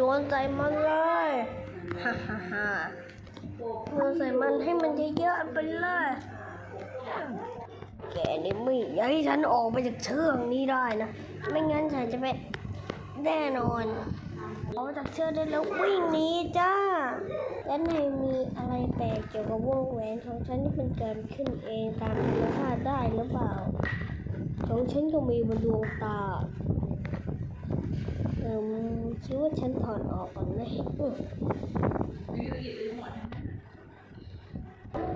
โยนใส่มันเลยฮ่าฮ่าฮ่าโยนใส่มันให้มันเยอะๆไปเลยแกนี่ไม่อยากให้ฉันออกไปจากเชือกนี้ได้นะ ไม่งั้นฉันจะไปแน่นอนออกจากเชือกได้แล้ววิ่งหนีจ้าและในมีอะไรแปลกเกี่ยวกับวงแหวนของฉันที่มันเกิดขึ้นเองตามธรรมชาติได้หรือเปล่า ของฉันก็มีบนดวงตา เอิมคิดว่าฉันถอดออกก่อนไหมอืม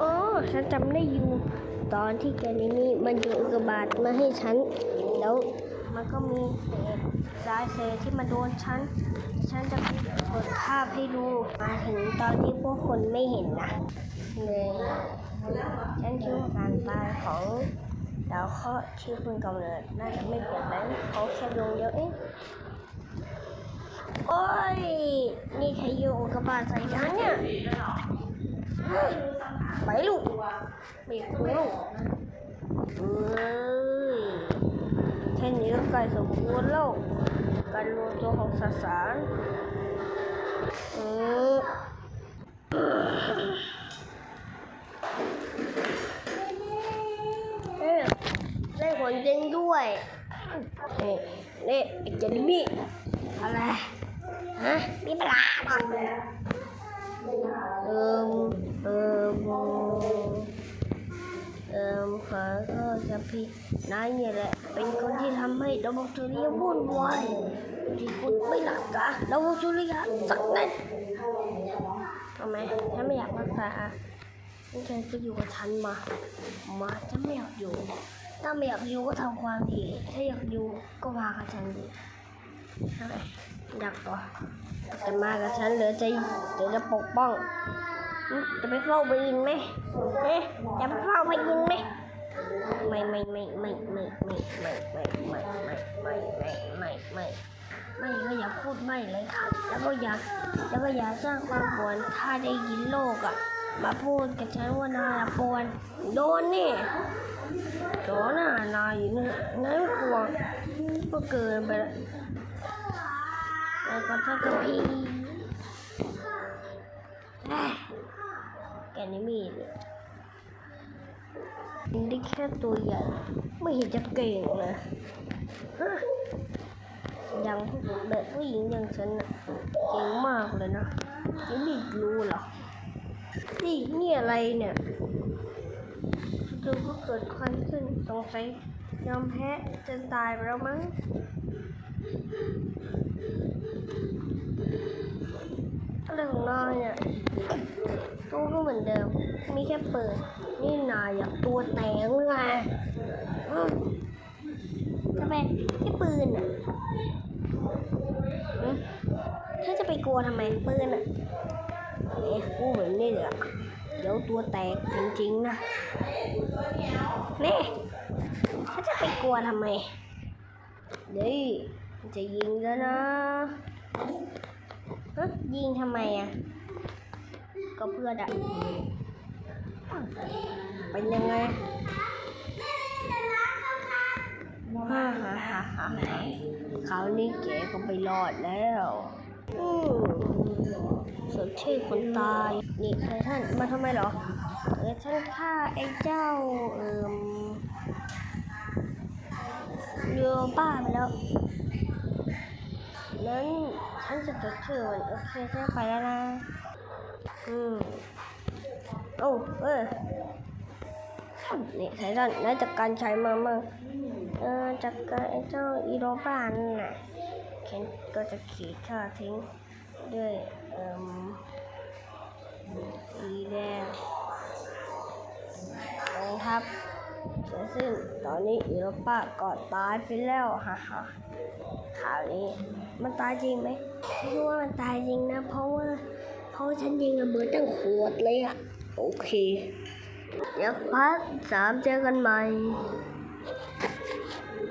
อ๋อฉันจำได้อยู่ ตอนที่แกนี่มีมันอยู่อุกบาตมาให้ฉัน แล้วมันก็มีเศษสายเศษที่มาโดนฉัน ฉันจะกดภาพให้ดู มาถึงตอนที่พวกคนไม่เห็นนะเลยฉันคิดว่าการตายของดาวเคราะห์ที่คุณกำเนิดน่าจะไม่เปลี่ยนแปลงเขาแค่ดวงเดียวเอง โอ้ย นี่ใครโยนอุกกาบาตใส่ฉันเนี่ยไปลูกไม่คุยลูกเอ้ยแค่นี้ก็ใกล้สมควรณ์แล้วการรวมตัวของสสารเออเอ๊ะได้ผลจริงด้วยนี่นี่ไอ้เจนนี่อะไร ฮะมีปลาบ้างเอิมเอิมเอิมขอโทษครับพี่นายเนี่ยแหละ เป็นคนที่ทำให้ระบบสุริยะวุ่นวายที่คุณไม่รักษาระบบสุริยะสักนิดทำไมฉันไม่อยากรักษาฉันก็อยู่กับฉันมา มาฉันไม่อยากอยู่ ถ้าไม่อยากอยู่ก็ทำความดี ถ้าอยากอยู่ก็มากับฉันดี อยากต่อจะมากับฉันเหรือใจเดี๋ยวจะปกป้อง จะไปเฝ้าไปยินไหมเอ๊ะจะไปเฝ้าไปยินไหมไม่ไม่ไม่ไม่ไม่ไม่ไม่ไม่ไม่ไม่ไม่ไม่ไม่ไม่ไม่ก็อย่าพูดไม่เลยค่ะแล้วก็อย่าแล้วก็อย่าสร้างความปวดถ้าได้ยินโลกอะ มาพูดกับฉันว่านายปวนโดนนี่โดนน่ะนายอยู่นี่นายกลัวก็เกินไปแล้ว แล้วก็ถ้ากับพี่แหม่แกนี่มีเนี่ยมันได้แค่ตัวใหญ่ ไม่เห็นจะเก่งเลยฮะย่างพวกเด็กผู้หญิงอย่างฉันนะเก่งมากเลยนะจะไม่รู้หรอนี่นี่อะไรเนี่ยจู่ๆก็เกิดควันขึ้นสงสัยยอมแพ้จนตายไปแล้วมั้ง อะไรของนายเนี่ยตู้ก็เหมือนเดิม มีแค่เปิด นี่นายอยากตัวแตงหรือไงทำไมแค่ปืนอะถ้าจะไปกลัวทำไมปืนอะเอ๊ะพูเหมือนนี่เลยอะเดี๋ยวตัวแตกจริงๆนะนี่ถ้าจะไปกลัวทำไมเดี๋ยว จะยิงแล้วนะฮะยิงทำไมอะ ก็เพื่อดักเป็นยังไงฮ่าฮ่าฮ่าฮ่าคราวนี้แกก็ไปรอดแล้วอืมสดชื่อคนตาย นี่ใครท่านมาทำไมเหรอเออฉันฆ่าไอ้เจ้า เอ่มเรือบ้าไปแล้ว นั้นฉันจะจดชื่อมันโอเคฉันไปแล้วนะอืมโอ้เออนี่ไททันนาจัดการใช้มามั่งเออจัดการไอ้เจ้าอีโรบ้านน่ะเคนก็จะขีดค่าทิ้งด้วยเอ่มสีแดงนะครับเสร็จสิ้นตอนนี้อีโรบ้าก็ตายไปแล้วฮ่าฮ่าข่าวนี้ มันตายจริงไหมไม่รู้ว่ามันตายจริงนะ เพราะว่าเพราะฉันยิงระเบิดตั้งขวดเลยอะโอเค เดี๋ยวพักสามเจอกันใหม่